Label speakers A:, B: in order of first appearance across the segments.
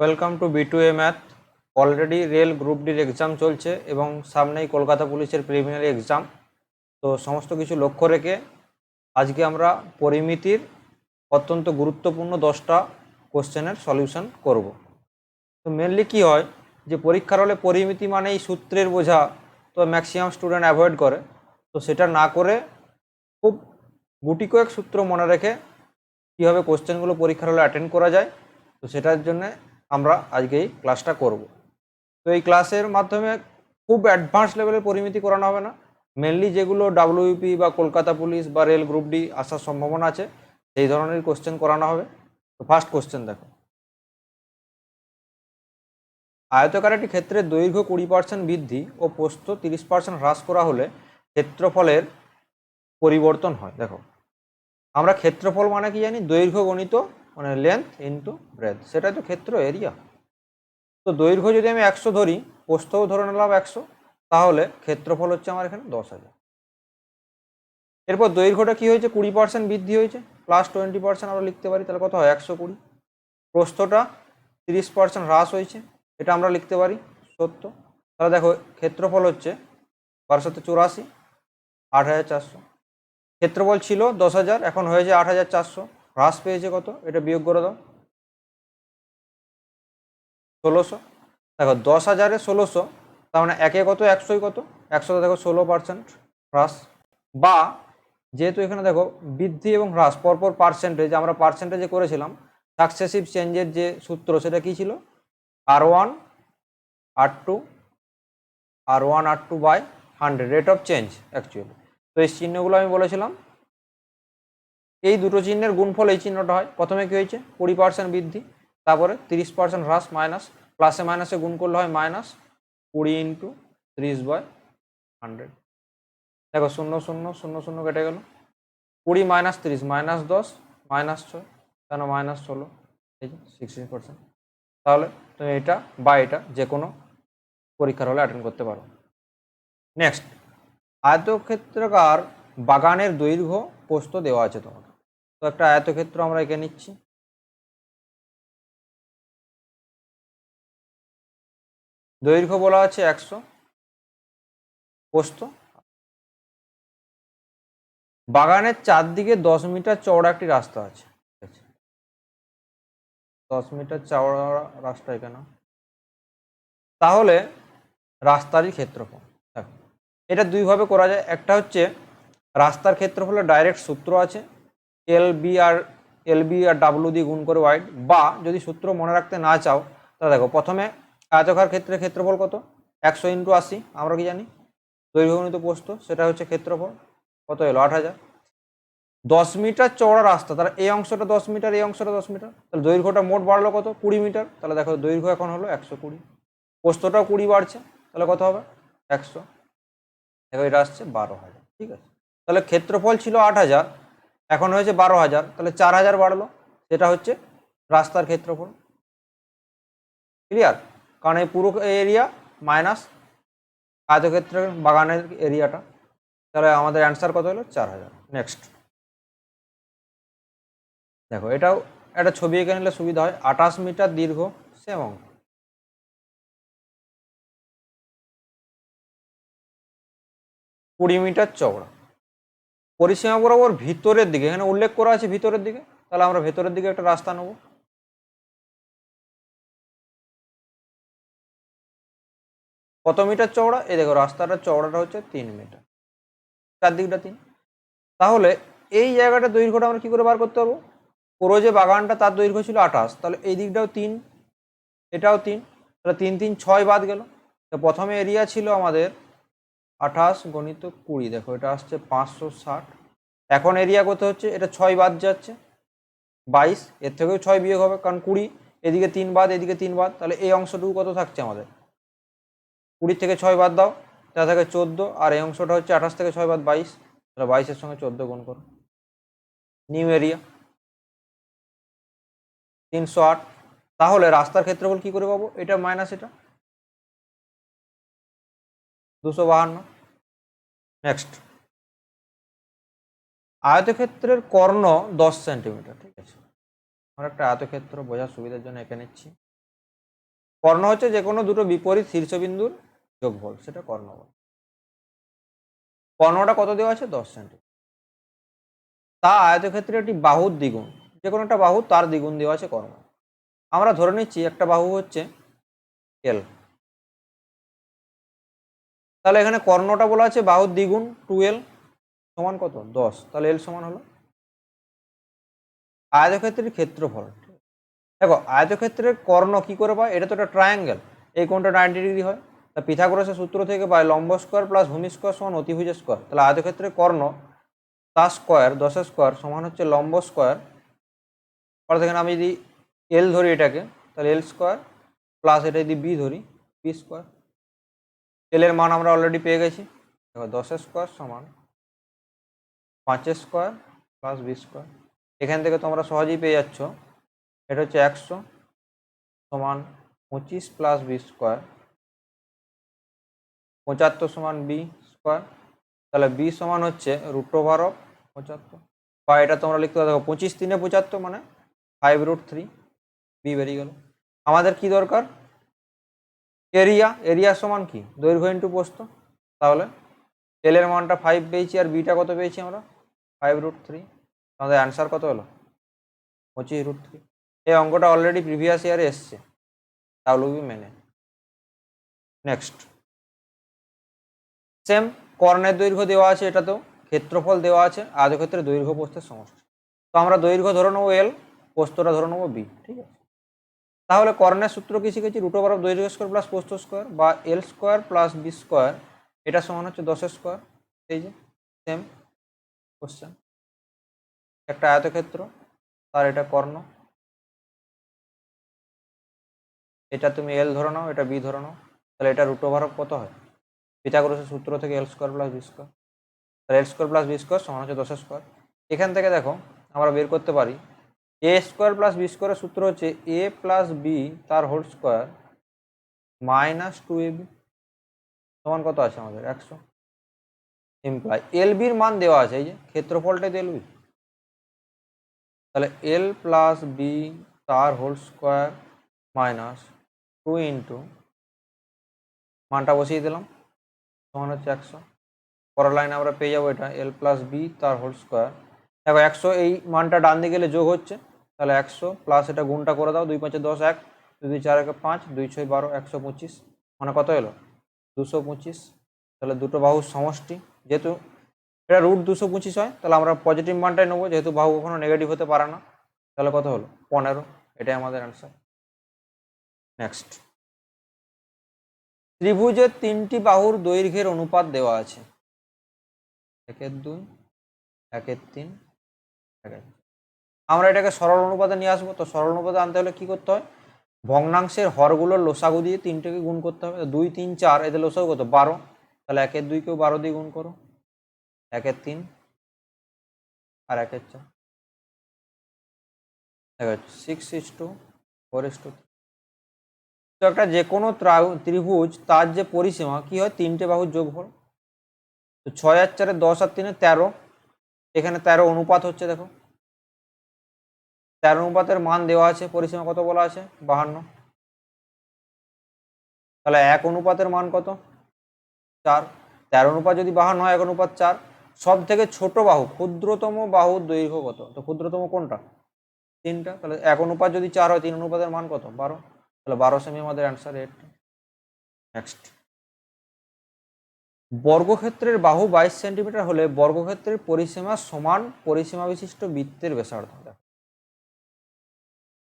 A: Welcome to B two A math already rail group ডির exam চলছে এবং সামনেই কলকাতা পুলিশের প্রিলিমিনারি এক্সাম তো সমস্ত কিছু লক্ষ্য রেখে আজকে আমরা পরিমিতির অত্যন্ত গুরুত্বপূর্ণ দশটা কোশ্চেনের সলিউশন করব। তো মেনলি কি হয় যে পরীক্ষার হলে পরিমিতি মানেই সূত্রের বোঝা তো ম্যাক্সিমাম স্টুডেন্ট অ্যাভয়েড করে। তো সেটা না করে খুব গুটি কয়েক সূত্র মনে রেখে কীভাবে কোশ্চেনগুলো পরীক্ষার হলে অ্যাটেন্ড করা যায়। তো সেটার জন্য আমরা আজকে এই ক্লাসটা করব। তো এই ক্লাসের মাধ্যমে খুব অ্যাডভান্স লেভেলের পরিমিতি করানো হবে না। মেনলি যেগুলো ডাব্লিউপি বা কলকাতা পুলিশ বা রেল গ্রুপ ডি আসার সম্ভাবনা আছে, সেই ধরনের কোশ্চেন করানো হবে। তো ফার্স্ট কোশ্চেন দেখো। আয়তকার একটি ক্ষেত্রের দৈর্ঘ্য কুড়ি পার্সেন্ট বৃদ্ধি ও প্রস্থ তিরিশ পার্সেন্ট হ্রাস করা হলে ক্ষেত্রফলের পরিবর্তন হয়। দেখো, আমরা ক্ষেত্রফল মানে কি জানি? দৈর্ঘ্য গণিত মানে লেন্থ ইন্টু ব্রেথ সেটাই তো ক্ষেত্র এরিয়া তো দৈর্ঘ্য যদি আমি একশো ধরি, প্রস্থও ধরে নিলাম একশো, তাহলে ক্ষেত্রফল হচ্ছে আমার এখানে দশ হাজার। এরপর দৈর্ঘ্যটা কি হয়েছে? কুড়ি পার্সেন্ট বৃদ্ধি হয়েছে প্লাস টোয়েন্টি পার্সেন্ট আমরা লিখতে পারি, তাহলে কত হয়? একশো কুড়ি। প্রস্থটা তিরিশ পার্সেন্ট হ্রাস হয়েছে, এটা আমরা লিখতে পারি সত্য তাহলে দেখো, ক্ষেত্রফল হচ্ছে বারোশত চুরাশি, আট হাজার চারশো। ক্ষেত্রফল ছিল দশ হাজার, এখন হয়েছে আট হাজার চারশো। হ্রাস পেয়েছে কত? এটা বিয়োগ করে দাও। ষোলোশো। দেখো, দশ হাজারে ষোলোশো, তার মানে একে কত? একশোই কত? একশোতে দেখো, ষোলো পার্সেন্ট হ্রাস। বা যেহেতু এখানে দেখো, বৃদ্ধি এবং হ্রাস, পরপর পার্সেন্টেজ আমরা পার্সেন্টেজে করেছিলাম সাকসেসিভ চেঞ্জের যে সূত্র, সেটা কি ছিল? R one R two R one R two by hundred rate of change actually তো এই চিহ্নগুলো আমি বলেছিলাম এই দুটো চিহ্নের গুণফল এই চিহ্নটা হয়। প্রথমে কি হয়েছে? কুড়ি পার্সেন্ট বৃদ্ধি, তারপরে তিরিশ পার্সেন্ট হ্রাস মাইনাস প্লাসে মাইনাসে গুণ করলে হয় মাইনাস কুড়ি ইন্টু ত্রিশ বাই হান্ড্রেড দেখো শূন্য শূন্য শূন্য শূন্য কেটে গেল। কুড়ি মাইনাস তিরিশ মাইনাস দশ মাইনাস ছয়, কেন মাইনাস ষোলো? এই যে সিক্সটিন পার্সেন্ট তাহলে তুমি এটা বা এটা যে কোনো পরীক্ষার হলে অ্যাটেন্ড করতে পারো। নেক্সট আয়তক্ষেত্রকার বাগানের দৈর্ঘ্য পোস্ত দেওয়া আছে তোমার। তো একটা আয়তক্ষেত্র আমরা এঁকে নিচ্ছি। দৈর্ঘ্য বলা আছে একশো। প্রস্থ। বাগানের চারদিকে দশ মিটার চওড়া একটি রাস্তা আছে। দশ মিটার চওড়া রাস্তা এখানে। তাহলে রাস্তারই ক্ষেত্রফল। দেখো, এটা দুইভাবে করা যায়। একটা হচ্ছে রাস্তার ক্ষেত্রফলের ডাইরেক্ট সূত্র আছে। এল বি আর এল বি আর ডাব্লু দিয়ে গুণ করে ওয়াইড বা যদি সূত্র মনে রাখতে না চাও, তা দেখো, প্রথমে আয়তকার ক্ষেত্রে ক্ষেত্রফল কত? একশো ইন্টু আশি, আমরা কি জানি? দৈর্ঘ্যগণিত পোস্ত সেটা হচ্ছে ক্ষেত্রফল। কত এলো? আট হাজার। দশ মিটার চওড়া রাস্তা, তাহলে এই অংশটা দশ মিটার, এই অংশটা দশ মিটার, তাহলে দৈর্ঘ্যটা মোট বাড়লো কত? কুড়ি মিটার, তাহলে দেখো দৈর্ঘ্য এখন হলো একশো কুড়ি। পোস্তটাও কুড়ি বাড়ছে, তাহলে কত হবে? একশো। দেখো, এটা আসছে বারো হাজার, ঠিক আছে? তাহলে ক্ষেত্রফল ছিল আট হাজার এখন হয়েছে বারো হাজার। তাহলে চার হাজার বাড়লো, সেটা হচ্ছে রাস্তার ক্ষেত্রফল। ক্লিয়ার কারণ এই পুরো এরিয়া মাইনাস আয়তক্ষেত্রের বাগানের এরিয়াটা তাহলে আমাদের অ্যান্সার কত হলো? চার হাজার। নেক্সট দেখো, এটাও একটা ছবি এঁকে নিলে সুবিধা হয়। আঠাশ মিটার দীর্ঘ সেম অঙ্ক। কুড়ি মিটার চওড়া। পরিসীমা বরাবর ভিতরের দিকে, এখানে উল্লেখ করা আছে ভিতরের দিকে, তাহলে আমরা ভেতরের দিকে একটা রাস্তা নেব। কত মিটার চওড়া? এই দেখো, রাস্তাটার চওড়াটা হচ্ছে তিন মিটার, চারদিকটা তিন। তাহলে এই জায়গাটা দৈর্ঘ্যটা আমরা কি করে বার করতে পারব? পুরো যে বাগানটা তার দৈর্ঘ্য ছিল আঠাশ, তাহলে এই দিকটাও তিন, এটাও তিন, তাহলে তিন তিন, ছয় বাদ গেল। তো প্রথমে এরিয়া ছিল আমাদের আঠাশ গণিত কুড়ি, দেখো এটা আসছে পাঁচশো ষাট। এখন এরিয়া কত হচ্ছে? এটা ছয় বাদ যাচ্ছে। বাইশ, এর থেকেও ছয় বিয়োগ হবে, কারণ কুড়ি, এদিকে তিন বাদ, এদিকে তিন বাদ, তাহলে এই অংশটুকু কত থাকছে আমাদের? কুড়ি থেকে ছয় বাদ দাও তা থাকে চোদ্দ, আর এই অংশটা হচ্ছে আঠাশ থেকে ছয় বাদ বাইশ, তাহলে বাইশের সঙ্গে চোদ্দ গুণ করো। নিউ এরিয়া তিনশো আট। তাহলে রাস্তার ক্ষেত্রফল কি করে পাবো? এটা মাইনাস এটা। দুশো বাহান্ন। নেক্সট আয়তক্ষেত্রের কর্ণ দশ সেন্টিমিটার, ঠিক আছে? আমরা একটা আয়তক্ষেত্র বোঝার সুবিধার জন্য এঁকে নিচ্ছি। কর্ণ হচ্ছে যে কোনো দুটো বিপরীত শীর্ষবিন্দুর যোগফল, সেটা কর্ণ বলে কর্ণটা কত দেওয়া আছে? দশ সেন্টিমিটার। তা আয়তক্ষেত্রে একটি বাহুর দ্বিগুণ, যে কোনো একটা বাহু তার দ্বিগুণ দেওয়া আছে কর্ণ। আমরা ধরে নিচ্ছি একটা বাহু হচ্ছে এল তাহলে এখানে কর্ণটা বলা আছে বাহুর দ্বিগুণ টু এল সমান কত? দশ। তাহলে এল সমান হলো? আয়তক্ষেত্রের ক্ষেত্রফল। দেখো, আয়তক্ষেত্রের কর্ণ কি করে পায়? এটা তো একটা ট্রায়াঙ্গেল এই কোণটা নাইনটি ডিগ্রি হয়। তা পিথাগোরাসের সূত্র থেকে পায় লম্ব স্কোয়ার প্লাস ভূমি স্কোয়ার সমান অতিভুজ স্কোয়ার তাহলে আয়তক্ষেত্রের কর্ণ তার স্কোয়ার দশ স্কোয়ার সমান হচ্ছে লম্ব স্কোয়ার অর্থাৎ এখানে আমি যদি এল ধরি এটাকে, তাহলে এল স্কোয়ার প্লাস এটা যদি বি ধরি বি স্কোয়ার এলের মান আমরা অলরেডি পেয়ে গেছি। দেখো দশ স্কোয়ার সমান পাঁচের স্কোয়ার প্লাস বি স্কোয়ার এখান থেকে তোমরা সহজেই পেয়ে যাচ্ছ। এটা হচ্ছে একশো সমান পঁচিশ প্লাস বি স্কোয়ার পঁচাত্তর সমান বি স্কোয়ার তাহলে বি সমান হচ্ছে রুট ওভার অফ পঁচাত্তর। বা এটা তোমরা লিখতে দেখো, পঁচিশ তিনে পঁচাত্তর মানে ফাইভ রুট থ্রি বি বেরিয়ে গেল। আমাদের কি দরকার? এরিয়া এরিয়া সমান কি? দৈর্ঘ্য ইন্টু পোস্ত তাহলে এল এর মানটা ফাইভ পেয়েছি আর বিটা কত পেয়েছি আমরা? ফাইভ রুট থ্রি আমাদের অ্যান্সার কত হলো? পঁচিশ রুট থ্রি এই অঙ্কটা অলরেডি প্রিভিয়াস ইয়ারে এসছে। ডাব্লিউবি মেনে। নেক্সট সেম কর্ণের দৈর্ঘ্য দেওয়া আছে এটাতেও। ক্ষেত্রফল দেওয়া আছে। আয়তক্ষেত্রে দৈর্ঘ্য পোস্তের সমষ্টি। তো আমরা দৈর্ঘ্য ধরে নেব এল পোস্তটা ধরে নেব বি ঠিক আছে? তাহলে কর্ণের সূত্র কি শিখেছি? রুটো বরফ দৈর্ঘ্য স্কোয়ার প্লাস পোস্ত স্কোয়ার বা L square plus B square এটা সমান হচ্ছে দশ স্কোয়ার এই যে সেম কোশ্চেন একটা আয়তক্ষেত্র, তার এটা কর্ণ। এটা তুমি এল ধরে নাও, এটা বি ধরে নাও, তাহলে এটা রুট ওভার অফ কত হয়? পিথাগোরাসের সূত্র থেকে L square plus B square তাহলে L square plus B square সমান হচ্ছে দশ স্কোয়ার এখান থেকে দেখো, আমরা বের করতে পারি এ স্কোয়ার প্লাস বি স্কোয়ারের সূত্র হচ্ছে এ প্লাস বি তার whole square minus two A B সমান কত আছে আমাদের? একশো। ইমপ্লাই এল বির মান দেওয়া আছে, এই যে ক্ষেত্রফলটাই তো এল বি তাহলে এল প্লাস বি তার whole square minus two into মানটা বসিয়ে দিলাম, সমান হচ্ছে একশো। পরের লাইনে আমরা পেয়ে যাব এটা এল প্লাস বি তার হোল স্কোয়ার দেখো একশো এই মানটা ডান দিকে গেলে যোগ হচ্ছে তাহলে একশো প্লাস এটা গুণটা করে দাও, দুই পাঁচে দশ এক, দুই দুই চার একে পাঁচ, দুই ছয় বারো, একশো পঁচিশ। মানে কত এলো? দুশো পঁচিশ। তাহলে দুটো বাহুর সমষ্টি। যেহেতু এটা রুট দুশো পঁচিশ হয়, তাহলে আমরা পজিটিভ মানটাই নেব। যেহেতু বাহু কখনো নেগেটিভ হতে পারে না, তাহলে কত হলো? পনেরো। এটাই আমাদের অ্যান্সার নেক্সট ত্রিভুজের তিনটি বাহুর দৈর্ঘ্যের অনুপাত দেওয়া আছে। একের দুই, একের তিন, একের। আমরা এটাকে সরল অনুপাতে নিয়ে আসব। তো সরল অনুপাতে আনতে হলে কী করতে হয়? ভগ্নাংশের হরগুলোর লোসাগু দিয়ে তিনটেকে গুণ করতে হবে। দুই, তিন, চার, এদের লোসাগু কত? বারো। তাহলে একের দুইকেও বারো দিয়ে গুণ করো। একের তিন আর একের চার। Six is two four is two তো একটা যে কোনো ত্রিভুজ তার যে পরিসীমা, কি হয়? তিনটে বাহুর যোগফল। তো ছয় আর চারে দশ আর তিনে তেরো। এখানে তেরো অনুপাত হচ্ছে, দেখো। তেরো অনুপাতের মান দেওয়া আছে, পরিসীমা কত বলা আছে? বাহান্ন। তাহলে এক অনুপাতের মান কত? চার। তেরো অনুপাত যদি বাহান্ন হয়, এক অনুপাত চার। সব থেকে ছোট বাহু, ক্ষুদ্রতম বাহুর দৈর্ঘ্য কত? তো ক্ষুদ্রতম কোনটা? তিনটা। তাহলে এক অনুপাত যদি চার হয়, তিন অনুপাতের মান কত? বারো। তাহলে বারো সেমি আমাদের অ্যান্সার এইট নেক্সট বর্গক্ষেত্রের বাহু বাইশ সেন্টিমিটার হলে বর্গক্ষেত্রের পরিসীমা সমান পরিসীমা বিশিষ্ট বৃত্তের ব্যাসার্ধ।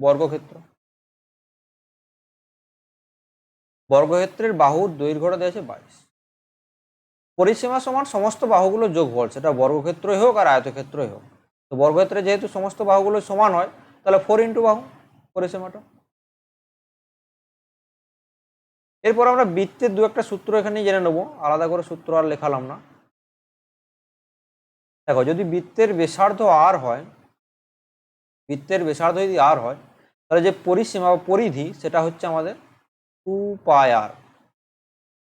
A: বর্গক্ষেত্র। বর্গক্ষেত্রের বাহুর দৈর্ঘ্যটা দিয়েছে বাইশ। পরিসীমা সমান সমস্ত বাহুগুলো যোগ যোগফল, সেটা বর্গক্ষেত্রই হোক আর আয়তক্ষেত্রই হোক। তো বর্গক্ষেত্রে যেহেতু সমস্ত বাহুগুলো সমান হয়, তাহলে ফোর ইন্টু বাহু পরিসীমাটা এরপর আমরা বৃত্তের দু একটা সূত্র এখানে জেনে নেব, আলাদা করে সূত্র আর লেখালাম না। দেখো, যদি বৃত্তের ব্যাসার্ধ আর হয় বৃত্তের ব্যাসার্ধ যদি আর হয়, তাহলে যে পরিসীমা বা পরিধি সেটা হচ্ছে আমাদের টু পাই আর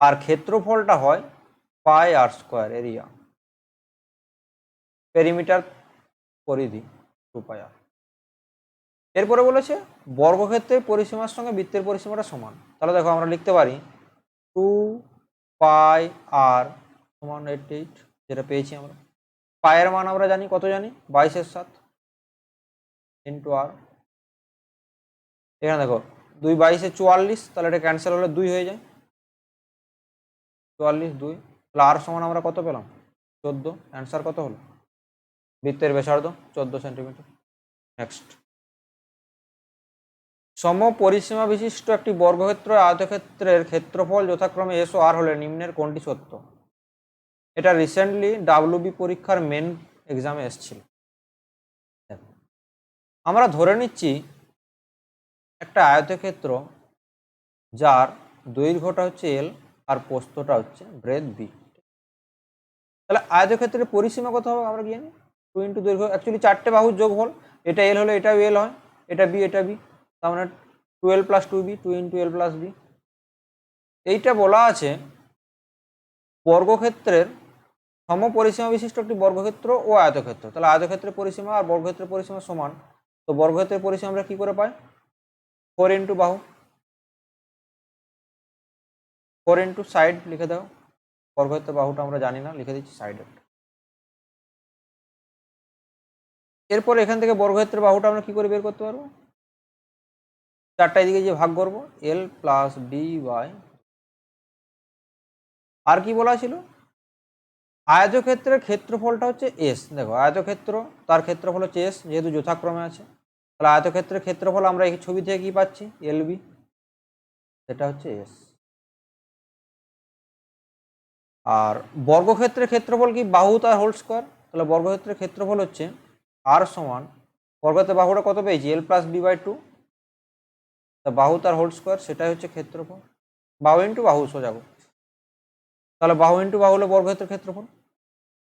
A: আর ক্ষেত্রফলটা হয় pi r square area perimeter পরিধি টু পাই আর এরপরে বলেছে, বর্গক্ষেত্রের পরিসীমার সঙ্গে বৃত্তের পরিসীমাটা সমান। তাহলে দেখো আমরা লিখতে পারি টু পাই আর সমান এইট এইট যেটা পেয়েছি আমরা। পায়ের মান আমরা জানি, কত জানি? বাইশের সাত। ইন্টু আর এখানে দেখো, দুই বাইশে চুয়াল্লিশ, তাহলে এটা ক্যান্সেল হলে দুই হয়ে যায়। চুয়াল্লিশ দুই, তাহলে আর সমান আমরা কত পেলাম? চোদ্দ অ্যান্সার কত হলো? বৃত্তের ব্যাসার্ধ চোদ্দ সেন্টিমিটার নেক্সট সম পরিসীমা বিশিষ্ট একটি বর্গক্ষেত্র আয়তক্ষেত্রের ক্ষেত্রফল যথাক্রমে এস ও আর হলে নিম্নের কোনটি সত্য? এটা রিসেন্টলি ডাব্লিউবি পরীক্ষার মেন এক্সামে এসেছিল। আমরা ধরে নিচ্ছি একটা আয়তক্ষেত্র যার দৈর্ঘ্যটা হচ্ছে এল আর পোস্তটা হচ্ছে ব্রেথ বি তাহলে আয়তক্ষেত্রের পরিসীমা কত হবে আমরা জানি টু ইন্টু দৈর্ঘ্য অ্যাকচুয়ালি চারটে বাহুর যোগ হল এটা এল হলে এটাও এল হয়, এটা বি এটা বি তার মানে twelve plus two B two into L plus B এইটা বলা আছে বর্গক্ষেত্রের সম পরিসীমা বিশিষ্ট একটি বর্গক্ষেত্র ও আয়তক্ষেত্র। তাহলে আয়তক্ষেত্রের পরিসীমা আর বর্গক্ষেত্রের পরিসীমা সমান তো বর্গক্ষেত্রের পরিসীমা আমরা কি করে পাই? ফোর ইন্টু বাহু। ফোর ইন্টু সাইড লিখে দাও। বর্গক্ষেত্রের বাহুটা আমরা জানি না, লিখে দিচ্ছি সাইডে এরপর এখান থেকে বর্গক্ষেত্রের বাহুটা আমরা কি করে বের করতে পারব? চারটায় দিকে যে ভাগ করব। এল প্লাস বি বাই আর কি বলা ছিল? আয়তক্ষেত্রের ক্ষেত্রফলটা হচ্ছে এস দেখো, আয়তক্ষেত্র, তার ক্ষেত্রফল হচ্ছে এস যেহেতু যথাক্রমে আছে। তাহলে আয়তক্ষেত্রের ক্ষেত্রফল আমরা এই ছবি থেকে কি পাচ্ছি? এল বি সেটা হচ্ছে এস আর বর্গক্ষেত্রের ক্ষেত্রফল কি? বাহু তার হোল স্কোয়ার তাহলে বর্গক্ষেত্রের ক্ষেত্রফল হচ্ছে আর সমান, বর্গক্ষেত্রের বাহুটা কত পেয়েছি? L plus B by two তা বাহু তার হোল স্কোয়ার সেটাই হচ্ছে ক্ষেত্রফল। বাহু ইন্টু বাহু, সোজা গো। তাহলে বাহু ইন্টু বাহু হলো বর্গক্ষেত্রের ক্ষেত্রফল।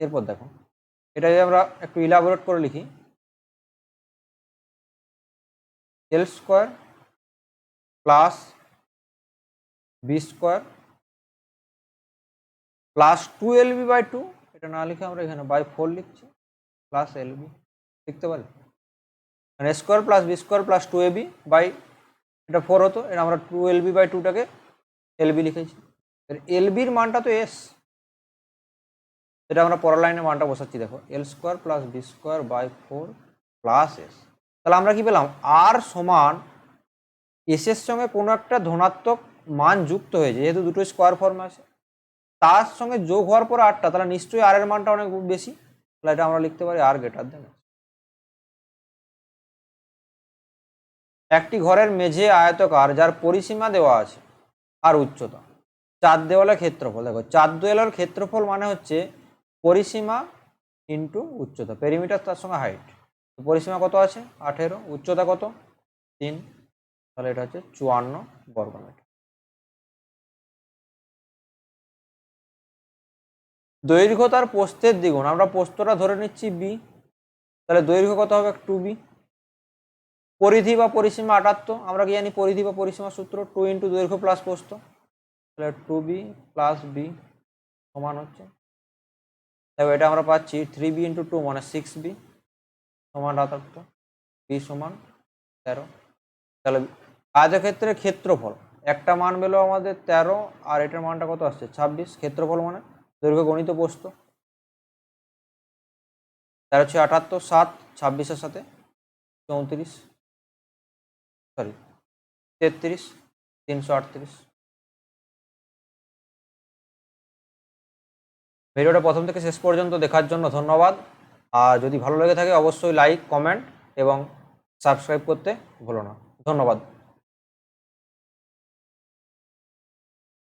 A: এরপর দেখো এটা যদি আমরা একটু ইলাবোরেট করে লিখি। L square plus B square plus two L B by two এটা না লিখে আমরা এখানে বাই ফোর লিখছি প্লাস এল বি লিখতে পারি? মানে square plus B square plus two A B by এটা ফোর হতো এটা আমরা টু এল বি বাই টুটাকে এল বি লিখেছি। এল বির মানটা তো এস এটা আমরা পরের লাইনে মানটা বসাচ্ছি, দেখো। L square plus B square by four plus S তাহলে আমরা কি পেলাম? আর সমান এস এর সঙ্গে কোনো একটা ধনাত্মক মান যুক্ত হয়েছে যেহেতু দুটো স্কোয়ার ফর্ম আছে, তার সঙ্গে যোগ হওয়ার পর আটটা তাহলে নিশ্চয়ই আর এর মানটা অনেক বেশি। তাহলে এটা আমরা লিখতে পারি আর গ্রেটার দেন একটি ঘরের মেঝে আয়তকার, যার পরিসীমা দেওয়া আছে, আর উচ্চতা। চার দেওয়ালের ক্ষেত্রফল, দেখো, চার দেওয়ালের ক্ষেত্রফল মানে হচ্ছে পরিসীমা ইন্টু উচ্চতা পেরিমিটার তার সঙ্গে হাইট পরিসীমা কত আছে? আঠেরো, উচ্চতা কত? তিন। তাহলে এটা হচ্ছে চুয়ান্ন বর্গমিটার। দৈর্ঘ্য তার পোস্তের দ্বিগুণ, আমরা পোস্তটা ধরে নিচ্ছি বি তাহলে দৈর্ঘ্য কত হবে? টু বি পরিধি বা পরিসীমা আটাত্তর, আমরা কি জানি? পরিধি বা পরিসীমা সূত্র টু ইন্টু দৈর্ঘ্য প্লাস পোস্ত তাহলে টু বি প্লাস বি সমান হচ্ছে তাহলে এটা আমরা পাচ্ছি থ্রি বি ইন্টু টু মানে সিক্স বি সমান আটাত্তর বি সমান তেরো। তাহলে আয়তক্ষেত্রের ক্ষেত্রফল, একটা মান পেল আমাদের তেরো, আর এটার মানটা কত আসছে? ছাব্বিশ। ক্ষেত্রফল মানে দৈর্ঘ্য গণিত পোস্ত তেরো ছয় আটাত্তর, সাত, ছাব্বিশের সাথে চৌত্রিশ সরি তেত্রিশ, তিনশো আটত্রিশ। ভিডিওটা প্রথম থেকে শেষ পর্যন্ত দেখার জন্য ধন্যবাদ। আর যদি ভালো লেগে থাকে, অবশ্যই লাইক কমেন্ট এবং সাবস্ক্রাইব করতে ভুলো না। ধন্যবাদ।